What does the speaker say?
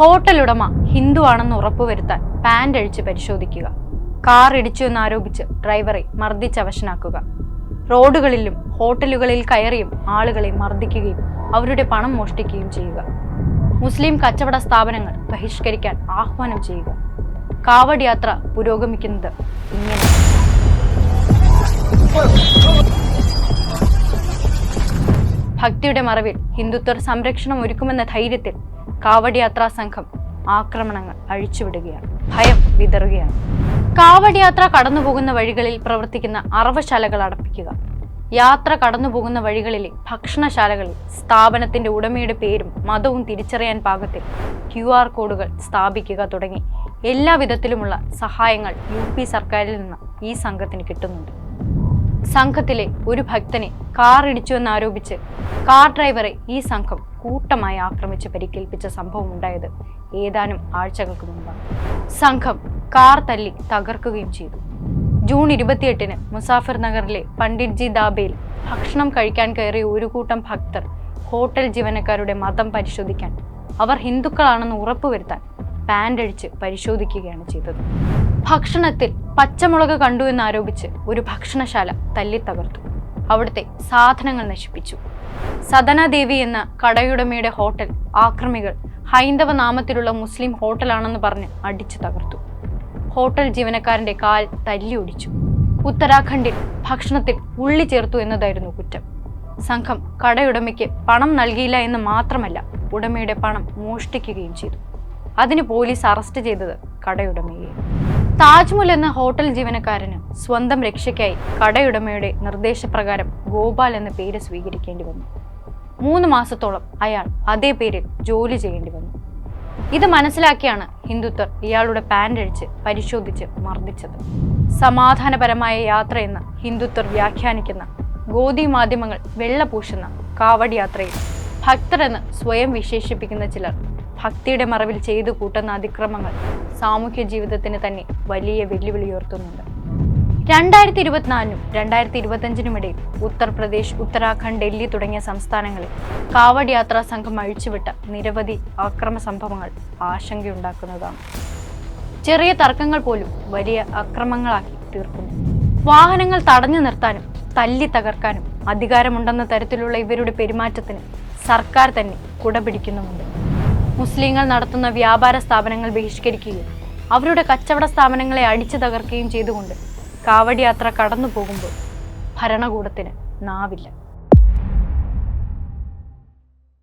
Hotel ഉടമ ഹിന്ദു ആണെന്ന് ഉറപ്പുവരുത്താൻ പാന്റ് അഴിച്ച് പരിശോധിക്കുക. കാർ ഇടിച്ചു എന്നാരോപിച്ച് ഡ്രൈവറെ മർദ്ദിച്ചവശനാക്കുക. റോഡുകളിലും ഹോട്ടലുകളിൽ കയറിയും ആളുകളെ മർദ്ദിക്കുകയും അവരുടെ പണം മോഷ്ടിക്കുകയും ചെയ്യുക. മുസ്ലിം കച്ചവട സ്ഥാപനങ്ങൾ ബഹിഷ്കരിക്കാൻ ആഹ്വാനം ചെയ്യുക. കാവഡ് യാത്ര പുരോഗമിക്കുന്നത് ഇങ്ങനെ. ഭക്തിയുടെ മറവിൽ ഹിന്ദുത്വർ സംരക്ഷണം ഒരുക്കുമെന്ന ധൈര്യത്തിൽ കാവഡ് യാത്രാ സംഘം ആക്രമണങ്ങൾ അഴിച്ചുവിടുകയാണ്. ഭയം വിതറുകയാണ്. കാവടിയാത്ര കടന്നുപോകുന്ന വഴികളിൽ പ്രവർത്തിക്കുന്ന അറവശാലകൾ അടപ്പിക്കുക. യാത്ര കടന്നുപോകുന്ന വഴികളിലെ ഭക്ഷണശാലകളിൽ സ്ഥാപനത്തിന്റെ ഉടമയുടെ പേരും മതവും തിരിച്ചറിയാൻ പാകത്തിൽ ക്യു ആർ കോഡുകൾ സ്ഥാപിക്കുക തുടങ്ങി എല്ലാ വിധത്തിലുമുള്ള സഹായങ്ങൾ യു സർക്കാരിൽ നിന്ന് ഈ സംഘത്തിന് കിട്ടുന്നുണ്ട്. സംഘത്തിലെ ഒരു ഭക്തനെ കാർ ഇടിച്ചുവെന്നാരോപിച്ച് കാർ ഡ്രൈവറെ ഈ സംഘം കൂട്ടമായി ആക്രമിച്ച് പരിക്കേൽപ്പിച്ച സംഭവം ഉണ്ടായത് ഏതാനും ആഴ്ചകൾക്ക് മുമ്പാണ്. സംഘം കാർ തല്ലി തകർക്കുകയും ചെയ്തു. ജൂൺ ഇരുപത്തിയെട്ടിന് മുസാഫർ നഗറിലെ പണ്ഡിറ്റ് ജി ദാബയിൽ ഭക്ഷണം കഴിക്കാൻ കയറിയ ഒരു കൂട്ടം ഭക്തർ ഹോട്ടൽ ജീവനക്കാരുടെ മതം പരിശോധിക്കാൻ അവർ ഹിന്ദുക്കളാണെന്ന് ഉറപ്പുവരുത്താൻ പാന്റ് അഴിച്ച് പരിശോധിക്കുകയാണ് ചെയ്തത്. ഭക്ഷണത്തിൽ പച്ചമുളക് കണ്ടു എന്നാരോപിച്ച് ഒരു ഭക്ഷണശാല തല്ലി തകർത്തു അവിടുത്തെ സാധനങ്ങൾ നശിപ്പിച്ചു. സദനാദേവി എന്ന കടയുടമയുടെ ഹോട്ടൽ ആക്രമികൾ ഹൈന്ദവ നാമത്തിലുള്ള മുസ്ലിം ഹോട്ടലാണെന്ന് പറഞ്ഞ് അടിച്ചു തകർത്തു. ഹോട്ടൽ ജീവനക്കാരന്റെ കാൽ തല്ലി ഒടിച്ചു. ഉത്തരാഖണ്ഡിൽ ഭക്ഷണത്തിൽ ഉള്ളി ചേർത്തു എന്നതായിരുന്നു കുറ്റം. സംഘം കടയുടമയ്ക്ക് പണം നൽകിയില്ല എന്ന് മാത്രമല്ല ഉടമയുടെ പണം മോഷ്ടിക്കുകയും ചെയ്തു. അതിന് പോലീസ് അറസ്റ്റ് ചെയ്തത് കടയുടമയെ. താജ്മൽ എന്ന ഹോട്ടൽ ജീവനക്കാരന് സ്വന്തം രക്ഷയ്ക്കായി കടയുടമയുടെ നിർദ്ദേശപ്രകാരം ഗോപാൽ എന്ന പേര് സ്വീകരിക്കേണ്ടി വന്നു. മൂന്ന് മാസത്തോളം അയാൾ അതേ പേരിൽ ജോലി ചെയ്യേണ്ടി വന്നു. ഇത് മനസ്സിലാക്കിയാണ് ഹിന്ദുത്വർ ഇയാളുടെ പാന്റ് അഴിച്ച് പരിശോധിച്ച് മർദ്ദിച്ചത്. സമാധാനപരമായ യാത്രയെന്ന് ഹിന്ദുത്വർ വ്യാഖ്യാനിക്കുന്ന ഗോതി മാധ്യമങ്ങൾ വെള്ളപൂശുന്ന കാവടി യാത്രയിൽ ഭക്തരെന്ന് സ്വയം വിശേഷിപ്പിക്കുന്ന ചിലർ ഭക്തിയുടെ മറവിൽ ചെയ്തു കൂട്ടുന്ന അതിക്രമങ്ങൾ സാമൂഹ്യ ജീവിതത്തിന് തന്നെ വലിയ വെല്ലുവിളി ഉയർത്തുന്നുണ്ട്. രണ്ടായിരത്തി ഇരുപത്തിനാലിനും രണ്ടായിരത്തി ഇരുപത്തഞ്ചിനും ഇടയിൽ ഉത്തർപ്രദേശ് ഉത്തരാഖണ്ഡ് ഡൽഹി തുടങ്ങിയ സംസ്ഥാനങ്ങളിൽ കാവഡ് യാത്രാ സംഘം അഴിച്ചുവിട്ട നിരവധി അക്രമ സംഭവങ്ങൾ ആശങ്കയുണ്ടാക്കുന്നതാണ്. ചെറിയ തർക്കങ്ങൾ പോലും വലിയ അക്രമങ്ങളാക്കി തീർക്കുന്നു. വാഹനങ്ങൾ തടഞ്ഞു നിർത്താനും തല്ലി തകർക്കാനും അധികാരമുണ്ടെന്ന തരത്തിലുള്ള ഇവരുടെ പെരുമാറ്റത്തിന് സർക്കാർ തന്നെ കുടപിടിക്കുന്നുമുണ്ട്. മുസ്ലിങ്ങൾ നടത്തുന്ന വ്യാപാര സ്ഥാപനങ്ങൾ ബഹിഷ്കരിക്കുകയും അവരുടെ കച്ചവട സ്ഥാപനങ്ങളെ അടിച്ചു തകർക്കുകയും ചെയ്തുകൊണ്ട് കാവടിയാത്ര കടന്നു പോകുമ്പോൾ ഭരണകൂടത്തിന് നാവില്ല.